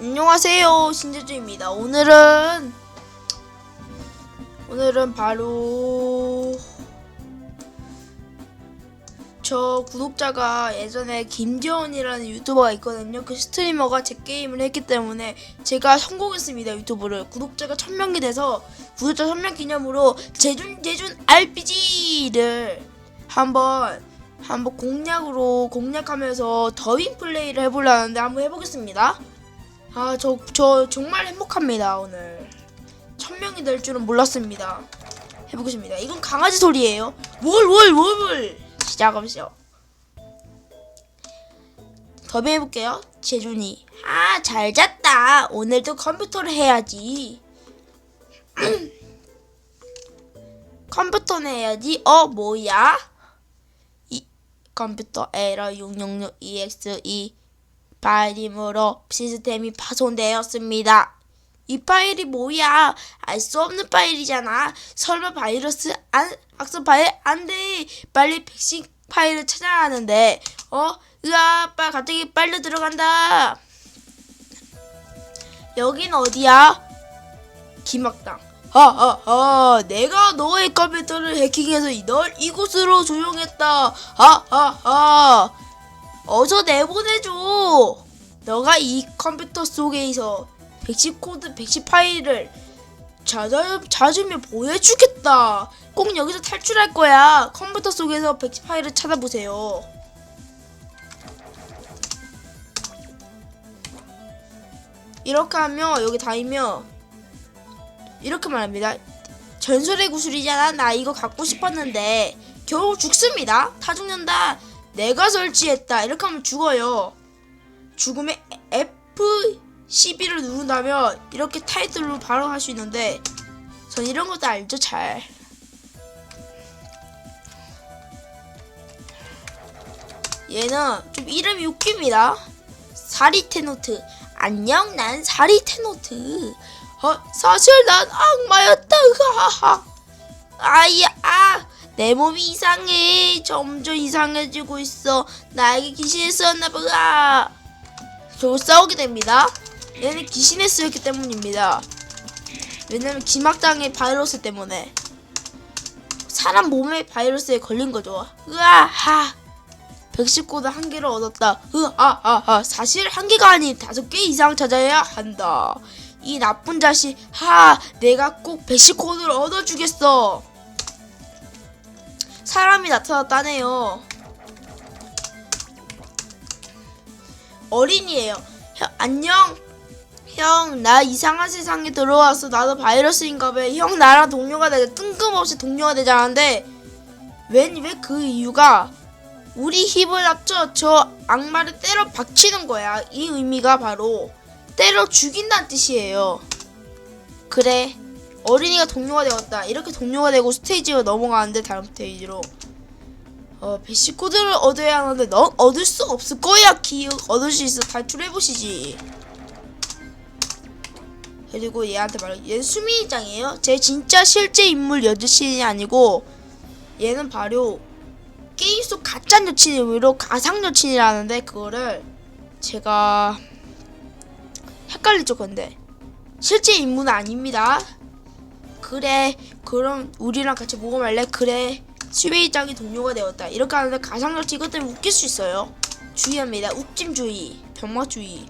안녕하세요 신재주입니다. 오늘은 오늘은 바로 저 구독자가 예전에 김재원이라는 유튜버가 있거든요. 그 스트리머가 제 게임을 했기 때문에 제가 성공했습니다 유튜브를. 구독자가 1000명이 돼서 구독자 1000명 기념으로 제준 제준 RPG를 한번 한번 공략으로 공략하면서 더빙 플레이를 해보려는데 한번 해보겠습니다 아, 저, 저 정말 행복합니다, 오늘. 천 명이 될 줄은 몰랐습니다. 해보겠습니다. 이건 강아지 소리예요. 뭘, 뭘, 뭘, 뭘. 시작하시죠. 더비 해볼게요. 재준이. 아, 잘 잤다. 오늘도 컴퓨터를 해야지. 컴퓨터는 해야지. 어, 뭐야? 이 컴퓨터 에러 666EXE 파일임으로 시스템이 파손되었습니다. 이 파일이 뭐야? 알 수 없는 파일이잖아. 설마 바이러스 안 악성 파일 안 돼. 빨리 백신 파일을 찾아야 하는데. 어? 으아, 빨리 갑자기 빨려 들어간다. 여긴 어디야? 김학당. 하하하, 내가 너의 컴퓨터를 해킹해서 널 이곳으로 조용했다. 하하하. 어서 내보내줘. 너가 이 컴퓨터 속에서 백신 코드, 백신 파일을 찾아, 찾으면 보여주겠다. 꼭 여기서 탈출할 거야. 컴퓨터 속에서 백신 파일을 찾아보세요. 이렇게 하면 여기 닿으면 이렇게 말합니다. 전설의 구슬이잖아. 나 이거 갖고 싶었는데 겨우 죽습니다. 다 죽는다. 내가 설치했다. 이렇게 하면 죽어요. 죽으면 F12를 누른다면 이렇게 타이틀로 바로 할 수 있는데 전 이런 것도 알죠 잘. 얘는 좀 이름이 웃깁니다. 사리 테노트. 안녕, 난 사리 테노트. 어, 사실 난 악마였다. 하하. 아야, 아. 내 몸이 이상해. 점점 이상해지고 있어. 나에게 귀신이 쓰였나 보다. 결국 싸우게 됩니다. 얘는 귀신에 쓰였기 때문입니다. 왜냐면 기막장의 바이러스 때문에 사람 몸에 바이러스에 걸린 거죠. 으아하. 119도 한 개를 얻었다. 으아하하. 사실 한 개가 아닌 다섯 개 이상 찾아야 한다. 이 나쁜 자식. 하. 내가 꼭 119코드를 얻어주겠어. 사람이 나타났다네요. 어린이에요. 형, 안녕. 형, 나 이상한 세상에 들어와서 나도 바이러스인가 봐. 형, 나랑 동료가 되자. 뜬금없이 동료가 되자는데, 왜, 왜그 이유가, 우리 힘을 합쳐 저 악마를 때려 박치는 거야. 이 의미가 바로, 때려 죽인다는 뜻이에요. 그래. 어린이가 동료가 되었다. 이렇게 동료가 되고 스테이지로 넘어가는데 다음 스테이지로 어 배시 코드를 얻어야 하는데 넌 얻을 수 없을 거야. 기억 얻을 수 있어. 탈출해 보시지. 그리고 얘한테 말해. 얘는 수미장이에요. 제 진짜 실제 인물 여자친이 아니고 얘는 바로 게임 속 가짜 여친이로 가상 여친이라는데 그거를 제가 헷갈리죠 근데 실제 인물은 아닙니다. 그래 그럼 우리랑 같이 모험할래? 그래. 수배이장이 동료가 되었다. 이렇게 하는데 가상력치 이것 때문에 웃길 수 있어요. 주의합니다. 웃짐주의 병마주의.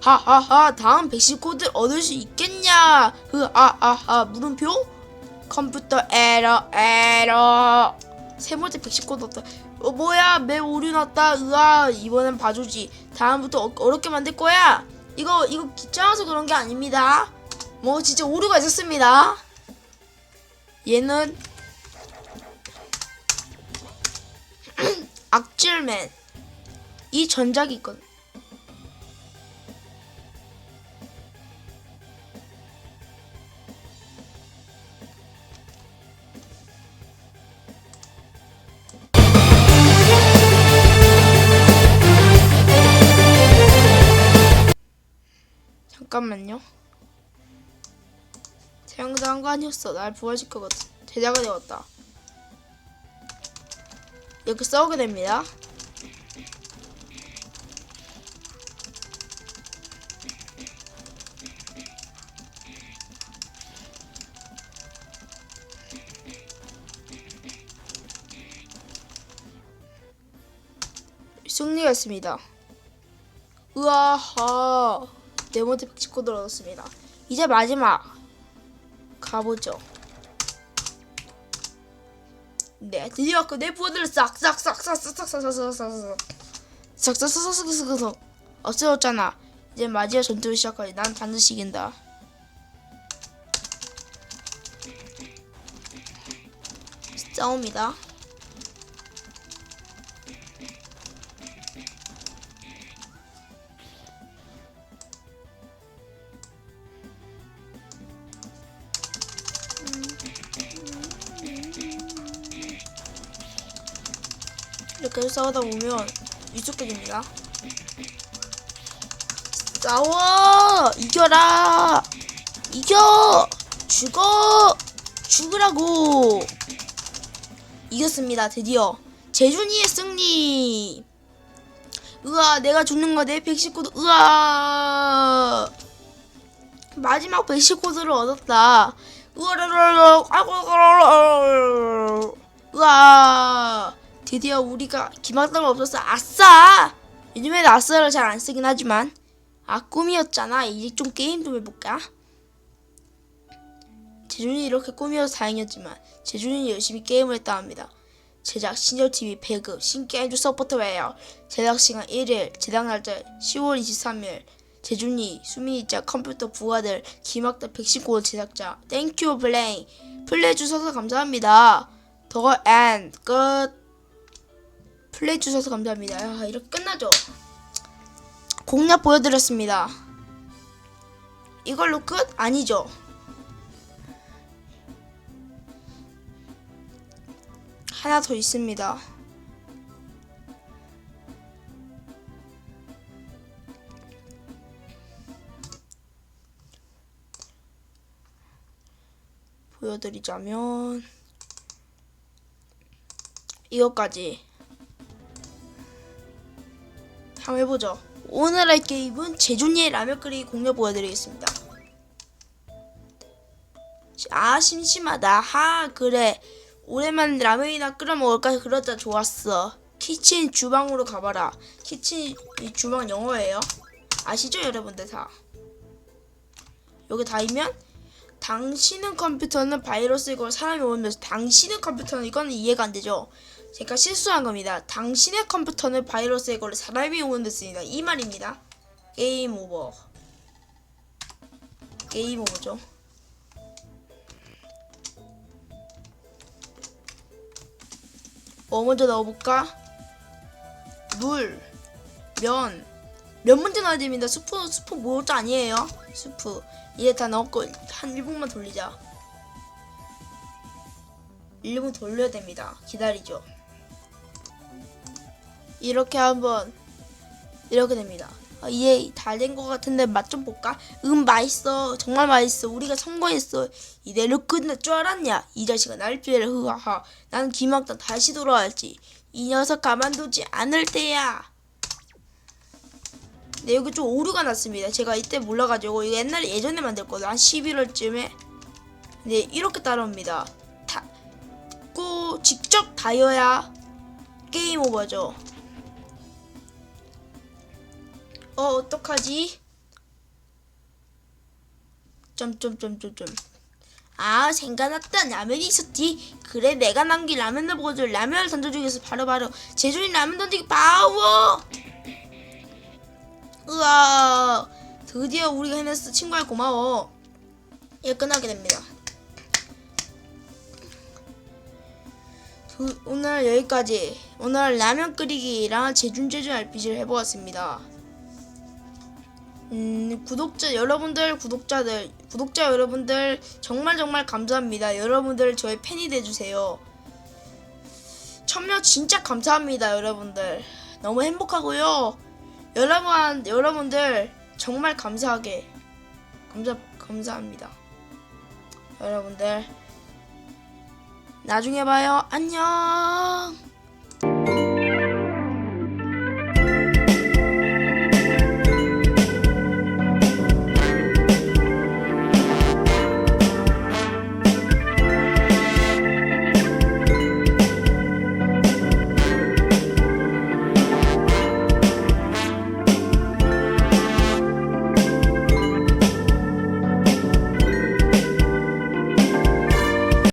하하하 다음 백신 코드 얻을 수 있겠냐? 흐아아아 물음표? 컴퓨터 에러 에러. 세 번째 백신 코드 얻다. 어 뭐야? 매 오류 났다. 으아 이번엔 봐주지. 다음부터 어, 어렵게 만들 거야 이거 이거 귀찮아서 그런 게 아닙니다. 뭐 진짜 오류가 있었습니다. 얘는 악질맨 이 전작이 있거든. 잠깐만요. 재앙당한 거 아니었어. 날 부활시켰거든. 제자가 되었다. 이렇게 싸우게 됩니다. 승리했습니다. 우와하. 네모트 119를 얻었습니다. 이제 마지막 가보죠. 네, 드디어 그내 부하들을 싹싹싹싹싹싹싹싹싹싹싹 싹싹싹싹싹싹 없애줬잖아. 이제 마지막 전투를 시작하지. 난 반드시 이긴다. 싸움이다. 이 렇게 싸우다 보면 익숙해집니다. 싸워! 이겨라! 이겨! 죽어! 죽으라고! 이겼습니다, 드디어. 재준이의 승리! 으아, 내가 죽는 거내 119도, 으아! 마지막 119도를 얻었다. 아이고, 으아! 드디어 우리가 기막다가 없어서 아싸! 요즘에는 아싸를 잘 안 쓰긴 하지만 아 꿈이었잖아. 이제 좀 게임 좀 해볼까? 재준이 이렇게 꿈이어서 다행이었지만 재준이 열심히 게임을 했다 합니다. 제작 신절TV 배급 신게임즈 서포트웨어 제작 시간 1일 제작 날짜 10월 23일 재준이 수민이자 컴퓨터 부하들 김학대 119호 제작자 땡큐 플레이 플레이 주셔서 감사합니다. 더앤끝 플레이 주셔서 감사합니다. 야, 이렇게 끝나죠? 공략 보여드렸습니다. 이걸로 끝? 아니죠. 하나 더 있습니다. 보여드리자면 이것까지 한번 해보죠. 오늘 할 게임은 제준이의 라면 끓이기 공략 보여드리겠습니다. 아 심심하다. 하 그래. 오랜만에 라면이나 끓여 먹을까 그러자 좋았어. 키친 주방으로 가봐라. 키친 이 주방 영어예요. 아시죠 여러분들 다. 여기 닿으면 당신은 컴퓨터는 바이러스일 걸 사람이 오면서 당신은 컴퓨터는 이거는 이해가 안 되죠. 제가 실수한 겁니다. 당신의 컴퓨터는 바이러스의 걸로 사람이 오는 습니다 이 말입니다. 게임 오버. 게임 오버죠. 뭐 먼저 넣어볼까? 물, 면, 면 먼저 넣어야 됩니다. 스프, 스프 뭐도 아니에요. 스프. 이제 다 넣었고 한 1분만 돌리자. 1분 돌려야 됩니다. 기다리죠. 이렇게 한번 이렇게 됩니다. 아, 이제 다 된 것 같은데 맛 좀 볼까? 음 맛있어. 정말 맛있어. 우리가 성공했어. 이대로 끝날 줄 알았냐? 이 자식아 날 피해라. 흐하하. 나는 김학당 다시 돌아왔지. 이 녀석 가만두지 않을 때야. 네 여기 좀 오류가 났습니다. 제가 이때 몰라가지고 이거 옛날에 예전에 만들거든 한 11월쯤에. 네 이렇게 따라옵니다. 다, 꼭 직접 다여야 게임 오버죠 어 어떡하지? 점점점점점 아 생각났다. 라면이 있었지. 그래 내가 남긴 라면을 보여줘 라면을 위해서 바로바로 제주인 라면 던지기 파워 으아 드디어 우리가 해냈어. 친구야 고마워. 이제 끝나게 됩니다. 두- 오늘 여기까지. 오늘 라면 끓이기랑 제준제준 RPG를 해보았습니다 음, 구독자 여러분들 구독자들 구독자 여러분들 정말 정말 감사합니다. 여러분들 저의 팬이 돼 주세요. 천명 진짜 감사합니다, 여러분들. 너무 행복하고요. 여러분 여러분들 정말 감사하게 감사 감사합니다. 여러분들 나중에 봐요. 안녕.